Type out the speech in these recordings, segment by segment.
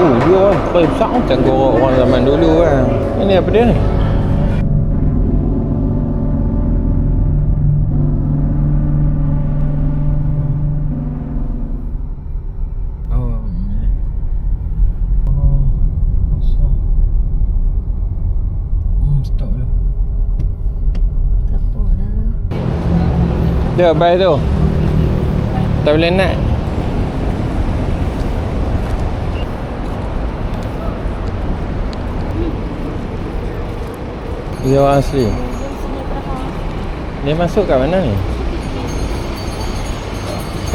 Oh, dia kan. Koi besar. Tenggorok orang zaman dulu kan. Ini apa dia ni? Lah. Dia baik tu. Tak boleh nak. Orang asli. Dia masuk kat mana ni?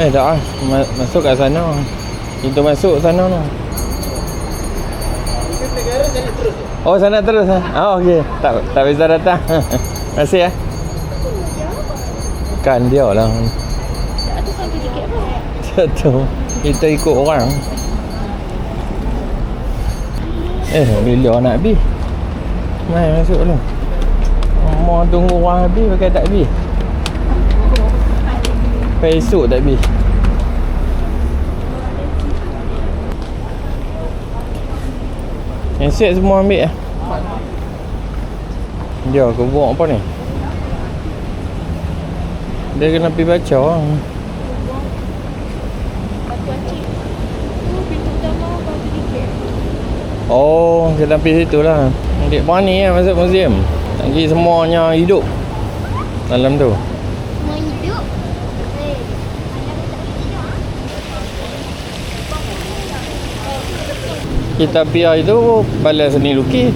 Eh tak ah. Ma- masuk kat sana. Itu masuk sana tu. Oh sana terus ah. Oh okey. Tak tak bisa datang. Kasih ya. Kan dia lah. Satu. Kita ikut orang. Eh, bila nak habis? Mai masuk dulu. Mau tunggu orang habis pakai tak habis. Sampai esok tak habis. Handset semua ambil lah. Dia aku buat apa ni? Dia kena pergi baca tiket. Oh, kita pergi situ lah. Adik berani lah masuk museum. Lagi semuanya hidup dalam tu. Mau hidup. Eh. Kita pergi itu balai seni lukis.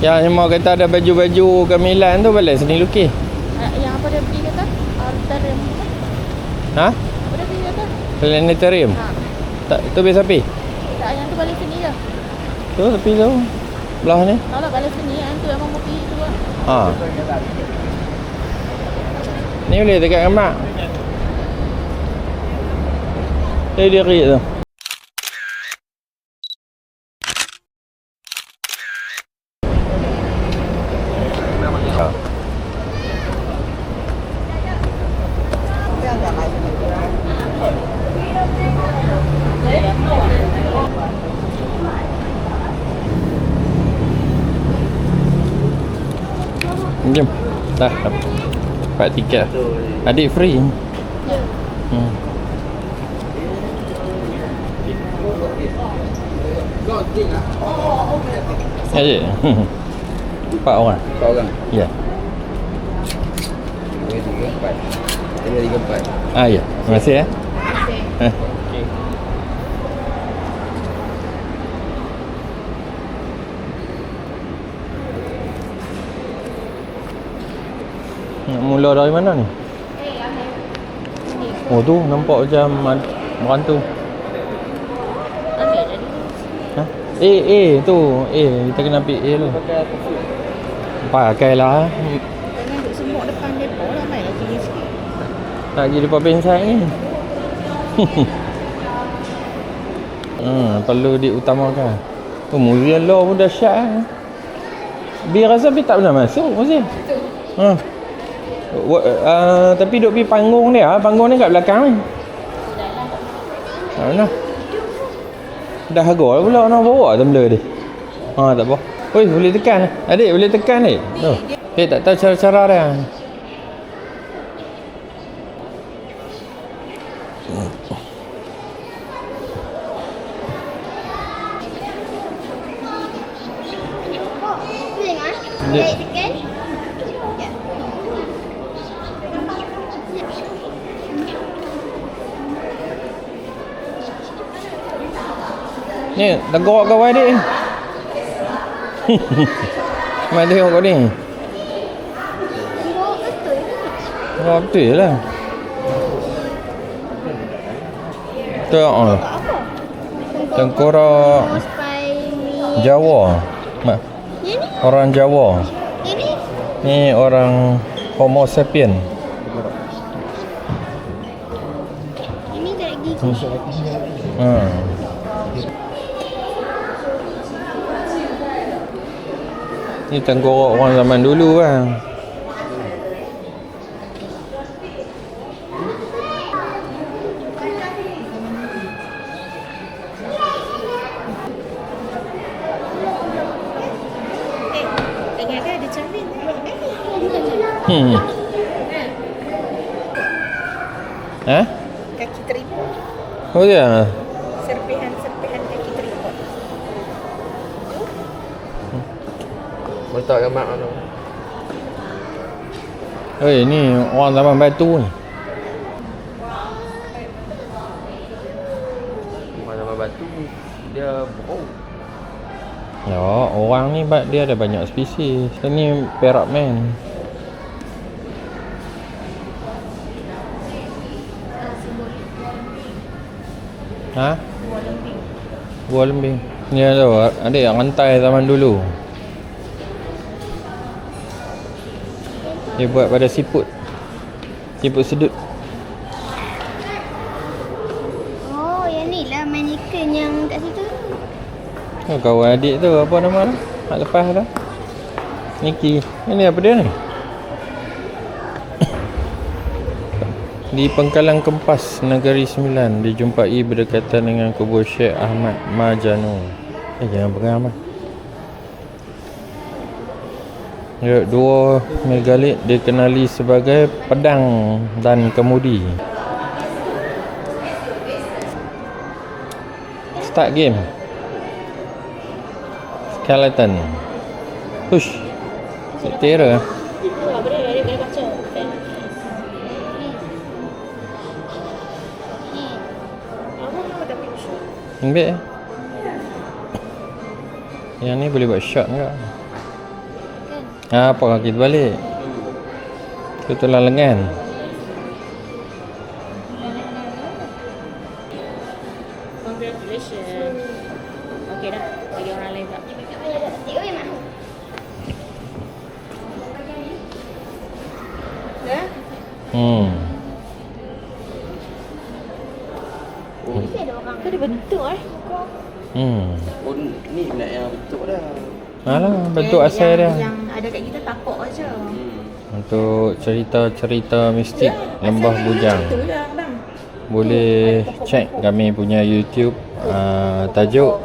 Yang semua kata ada baju-baju gemilan tu balai seni lukis. Ah, Yang apa dia pergi kata? Artarium. Ha? Apa dia pergi kata? Planetarium. Ha. Tak, tu biasa pergi. Tak, yang tu balik sini je. Tu tepi tu. Belah ni. Tak lah balik sini. Yang tu memang pergi tu lah. Ha. Ni boleh dekat gambar. Dia diri tu. Ha. Jom. Dah. Dapat tiket. Adik free. Ya. Hmm. Adik. Empat orang. Empat orang. Ya. Dua, tiga, empat. Tiga, tiga, empat. Ah ya. Terima kasih ya. Eh. Nak mula dari mana ni? Oh tu nampak macam berantu. Ambil jadi. Ha? Eh eh tu. Eh kita kena ambil A tu. Pakai lah. Jangan duduk semua depan depo lah. Main lah tinggi sikit. Tak pergi depan pensai ni. hmm, perlu diutamakan. Oh, museum law pun dahsyat eh. Bi rasa Bi tak pernah masuk museum. Ha. Uh, tapi duk pergi panggung dia, panggung dia kat belakang ni. mana. Dah harga lah pula nak bawa tumbler dia. Ha tak apa. Oi boleh tekan. Adik boleh tekan ni. Tu. Eh tak tahu cara-cara dia. Dia, Ni, tegak kawan adik ni. Mai tengok kau ni. Oh, betul lah. Tu oh. Tengkorak Jawa. Ma, Yang ni? orang Jawa. Yang ni? Ni orang Homo sapien. Ini tak ada gigi. Hmm. Ni tenggorok orang zaman dulu kan. Hmm. Eh? eh? Kaki terima. Oh ya. Yeah. Letak gambar mana? Eh ni orang zaman batu ni. Mana gambar batu dia bau. Ya, orang ni ba- dia ada banyak spesies. Ini perak man. Ha? Buah lembing. Ni ada ada yang rantai zaman dulu. Dia buat pada siput. Siput sedut. Oh, yang ni lah mannequin yang kat situ. Oh, kawan adik tu apa nama tu? Hak lepas tu. Niki. Ini apa dia ni? Di Pengkalan Kempas Negeri Sembilan dijumpai berdekatan dengan kubur Syekh Ahmad Majanu. Eh jangan pegang Ahmad. Ya, dua megalit dikenali sebagai pedang dan kemudi. Start game. Skeleton. Push. Usul? Ambil. Yang ni boleh buat shot enggak? Ah, apa kaki tu balik? Tu tulang lengan. Congratulations. Okey dah. Bagi orang lain tak. Oi, mak. Dah? Hmm. Kau dia bentuk eh. Hmm. Oh ni nak yang betul dah. Alah, bentuk asal yang, dia. Yang ada kat kita tapok aja. Hmm. Untuk cerita-cerita mistik Lembah Asal Bujang. Bang. Boleh check kami punya YouTube uh, tajuk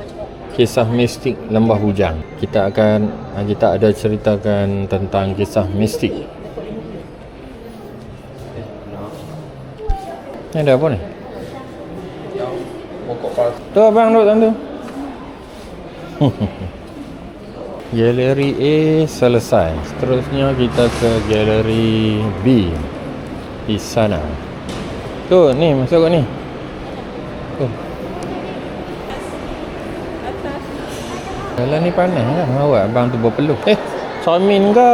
Kisah Mistik Lembah Bujang. Kita akan uh, kita ada ceritakan tentang kisah mistik. Ni ada apa ni? Tu abang duduk tu. Galeri A selesai. Seterusnya kita ke galeri B. Di sana. Tu ni masuk kat ni. Tu. Jalan ni panas lah. Awak abang tu berpeluh. Eh, Chomin ke?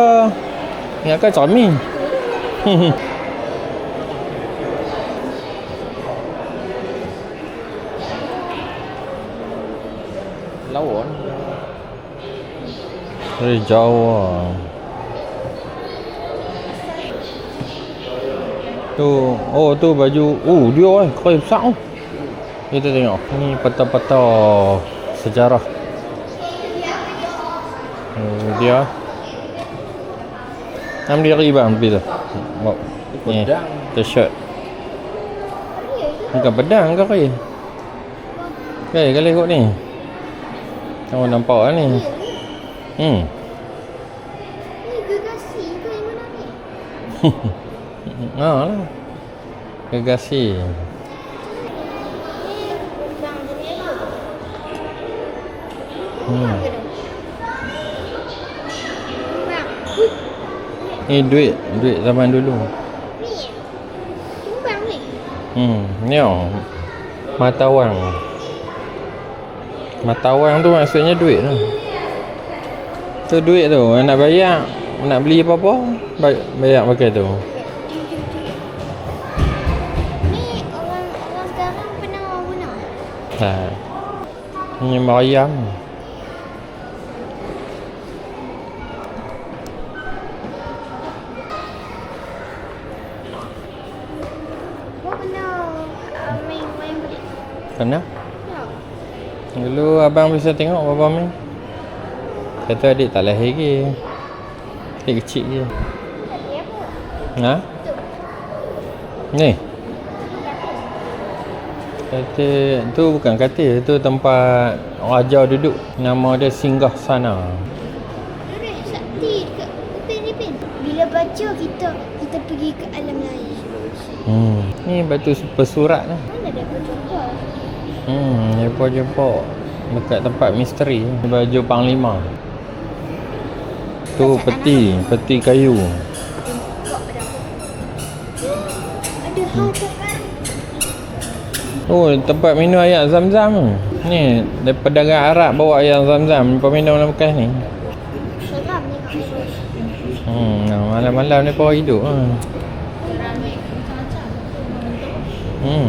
Ingatkan Chomin. Dari jauh lah. Tu, oh tu baju. Oh dia eh, kau besar tu. Kita tengok. Ni peta-peta sejarah. Oh, dia. Enam diri bang tepi tu. Ni, Pedang. t-shirt. Bukan pedang ke kau? Kau kali ikut ni. Kau nampak lah ni. Hmm. Ni gegasi ke yang mana ni? Ha lah. Gegasi. Hmm. Ni duit, duit zaman dulu. Hmm, ni oh. Mata wang. Mata wang tu maksudnya duit tu. Tu duit tu, nak bayar, nak beli apa-apa, bay- bayar pakai tu. Ni orang orang sekarang pernah guna. Ha. Ni ayam. Kau pernah uh? Pernah? Ya. Dulu abang bisa tengok bapa main. Kata adik tak lahir lagi. Adik kecil je. Ha? Ni. Katil tu bukan katil, tu tempat raja duduk. Nama dia Singgah Sana. Bila baca kita kita pergi ke alam lain. Hmm. Ni batu pesurat lah. Mana berjumpa? Hmm, jemput-jemput dekat tempat misteri. Baju panglima. Tu peti, peti kayu. Oh, tempat minum air zam-zam. Ni, daripada pedagang Arab bawa air zam-zam. Peminum dalam bekas ni. Hmm, malam-malam ni power hidup. Macam-macam. Hmm.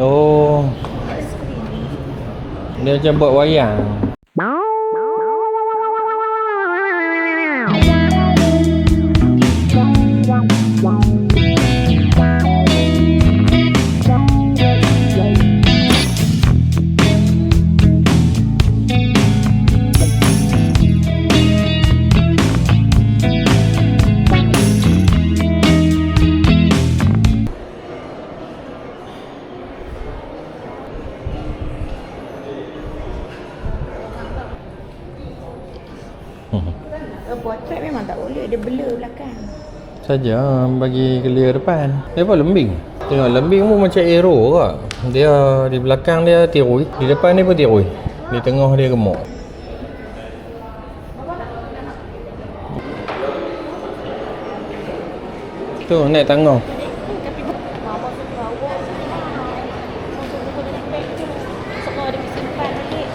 Oh, dia macam buat wayang. Saja bagi clear depan. Dia apa lembing? Tengok lembing pun macam arrow kak. Dia di belakang dia tirui, di depan dia pun tirui. Di tengah dia gemuk. Tu naik tangga. Tapi mama suka bawa. Mama suka kena naik beg tu. Sok kau ada simpan balik.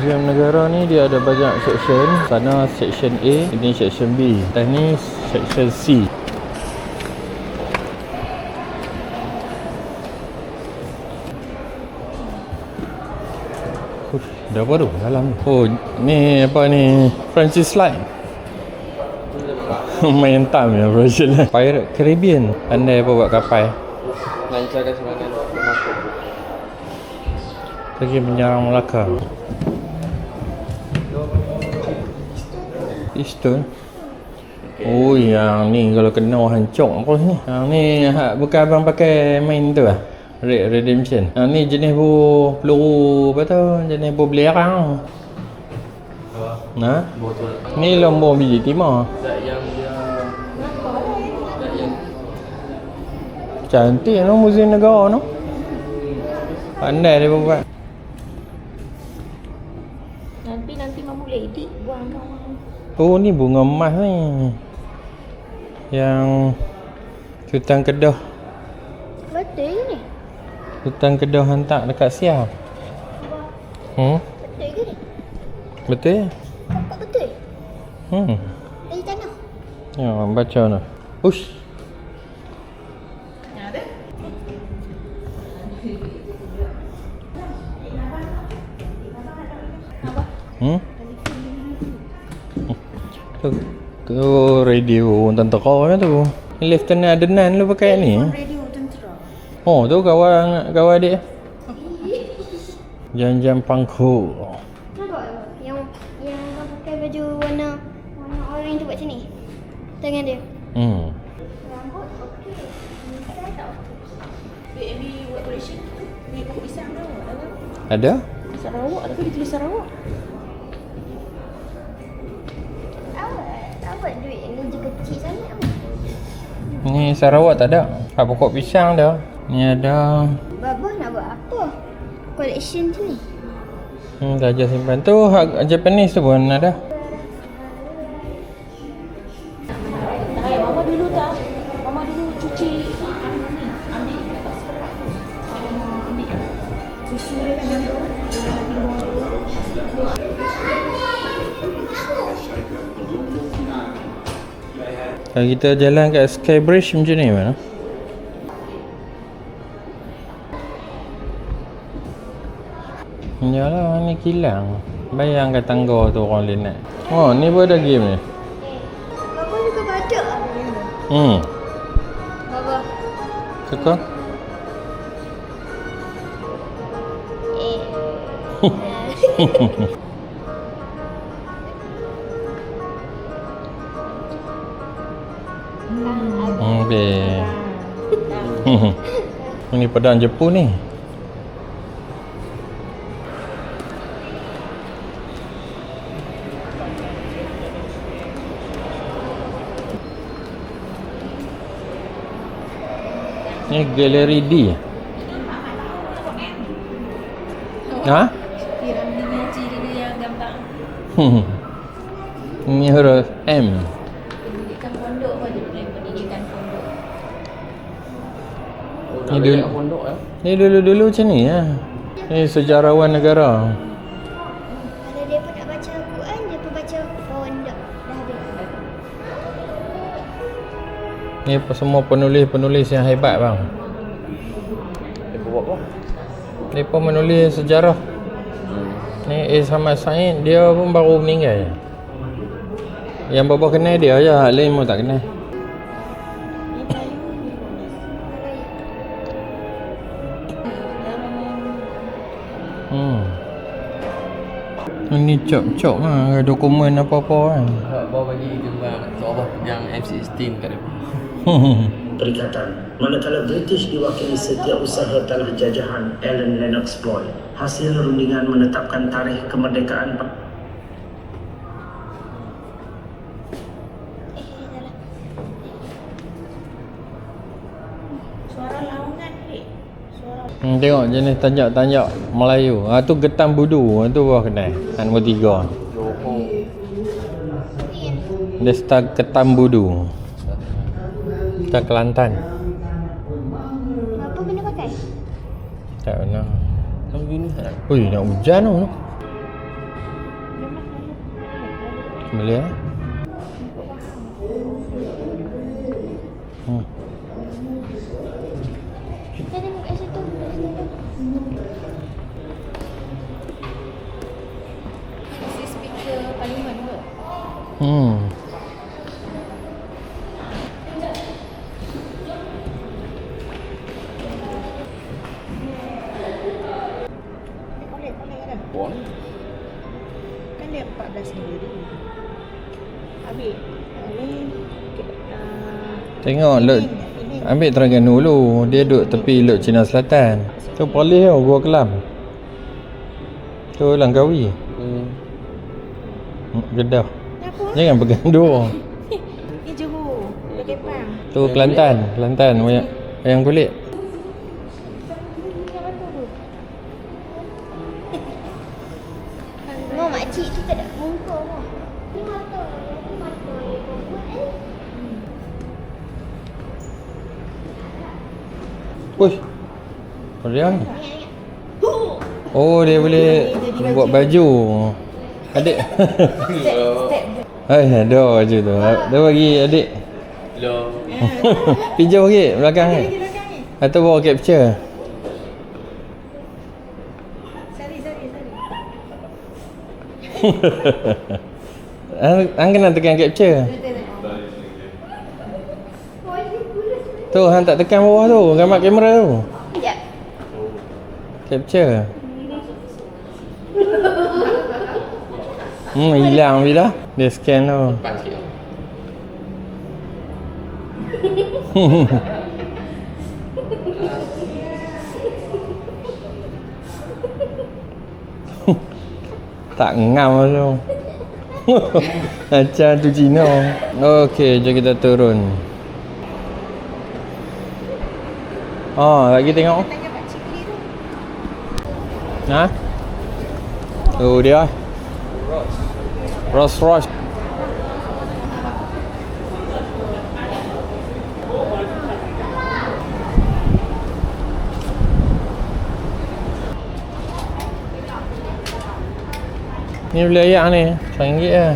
Museum negara ni dia ada banyak section. Sana section A, ini section B. Atas ni section C. Ush, Dah tu dalam ni? Oh, ni apa ni? Francis Light. Main tam ya lah. Pirate Caribbean. Pandai apa buat kapal. Lancarkan serangan masuk. Lagi menyerang Melaka. Eastern. Oh yang ni kalau kena hancur apa ni? Yang ni ha, bukan abang pakai main tu lah. Red Redemption. Yang ni jenis bu peluru apa tu? Jenis bu belerang. Ha? Botol. Ni lombong biji timah. Cantik no muzium negara no. Pandai dia buat. Oh ni bunga emas ni. Yang Sultan Kedah. Betul ke ni? Sultan Kedah hantar dekat Siam. Hmm? Betul ke ni? Betul? Nampak betul? Hmm. Dari tanah. Ya, baca nah. Ush. Radio tentera kan tu. Lieutenant Adenan lu pakai ni. Radio tentera. Oh, tu kawan kawan dia. Jam-jam pangku. Nampak tak? Yang yang kau pakai baju warna warna orange tu buat macam ni. Tangan dia. Hmm. Rambut okey. Misal tak okey. BNB buat collection tu. Ni pokok pisang tu. Ada? Ada? Sarawak tapi dia tulis Sarawak. Awak awak duit Ni Sarawak tak ada. Hak pokok pisang dah. Ni ada. Babah nak buat apa? Collection tu ni. Hmm, dah ajar simpan tu. Hak Japanese tu pun ada. Kalau kita jalan kat Sky Bridge macam ni mana? Yalah ni kilang. Bayangkan tangga tu orang naik. Oh ni pun ada game ni. Babah juga badak. Hmm. Babah. Suka? Eh. Hmm. Ini pedang Jepun ni. Ni galeri D. Ha? Kira dia ciri dia yang gambar. Hmm. Ni huruf M. Pendidikan pondok pun dia boleh pendidikan pondok. Oh, Ni nak dulu- pondok eh. Ni dulu-dulu macam ni lah. Ni sejarawan negara. Kalau dia pun nak baca Al-Quran, dia pun baca pondok. Dah habis. Ni semua penulis-penulis yang hebat bang. Dia buat apa? Mereka menulis sejarah. Ni Is Hamad Said dia pun baru meninggal. Yang bapa kenal dia je, hak lain pun tak kenal. Hmm. Ni cop-cop lah dokumen apa-apa kan. Tak bawa bagi gambar seorang yang M16 kat depan. Perikatan, manakala British diwakili setiausaha tanah jajahan Alan Lennox Boy, hasil rundingan menetapkan tarikh kemerdekaan hmm, tengok jenis tanjak-tanjak Melayu. Ha tu getam budu, ha, tu baru kenal. Ha, nombor tiga. Johor. Dia start ketam budu. Kita Kelantan. Apa benda pakai? Tak pernah. Kamu gini tak? Ui, nak hujan tu. Boleh eh? Hmm. Kita tengok kat situ. kat situ. si speaker parlimen ke? Hmm. Kolek-kolek kan? Pon. Dia 14 sendiri. Habis. Ini uh, Tengok Lok Ambil Terengganu dulu Dia duduk tepi Lok Cina Selatan Tu polis tau Gua Kelam Tu Langkawi Hmm. Hmm, Kedah Apa? Jangan pegang dua Ni Johor. Tu Kelantan Kelantan Wayang, wayang kulit Tengok makcik tu tak ada muka pun. Ni mata. Ni mata. Ni Uish Dia ni Oh dia boleh Buat baju. Adik. Hai ada baju tu. Dia bagi adik. Hello. Pinjam sikit belakang ni Atau bawa capture Sorry, sorry, sorry. Hang hang kena tekan capture. Tu hang tak tekan bawah tu, gambar kamera tu. Sekejap. Capture. Hmm, hilang bila? Dia scan tu. Depan sikit. tau. tak ngam tu. Macam tu Cina. Okey, jom kita turun. Oh, lagi tengok. Tanya Pak Cikli tu. Ha? Tu dia. Rolls Royce. Ni beli ayak ni. RM1 lah.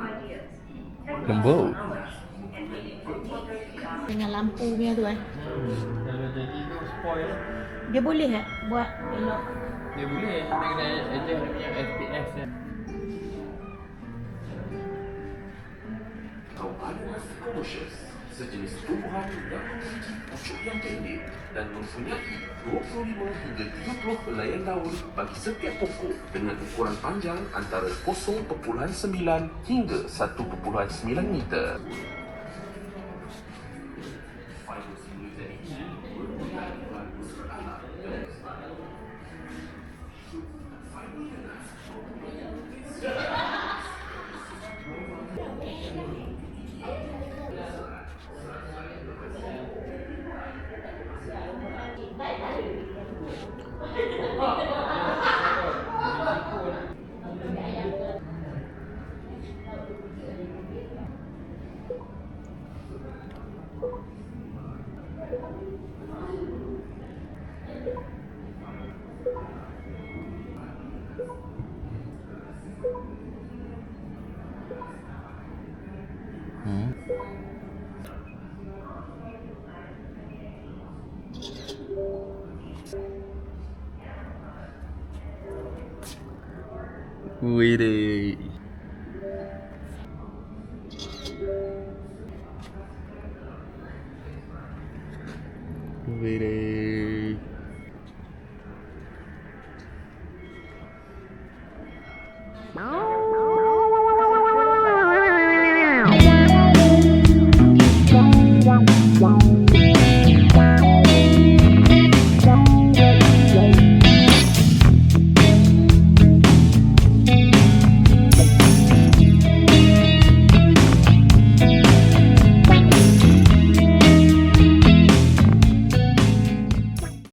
Hati-hati. Lembut. Dengan lampu punya tu eh. Kalau jadi tu spoil. Dia boleh tak buat elok? Dia boleh, dia kena adjust dia punya FPS dia. Sejenis tumbuhan yang pucuk yang pendek dan mempunyai 25 hingga 30 helai daun bagi setiap pokok dengan ukuran panjang antara 0.9 hingga 1.9 meter. Witty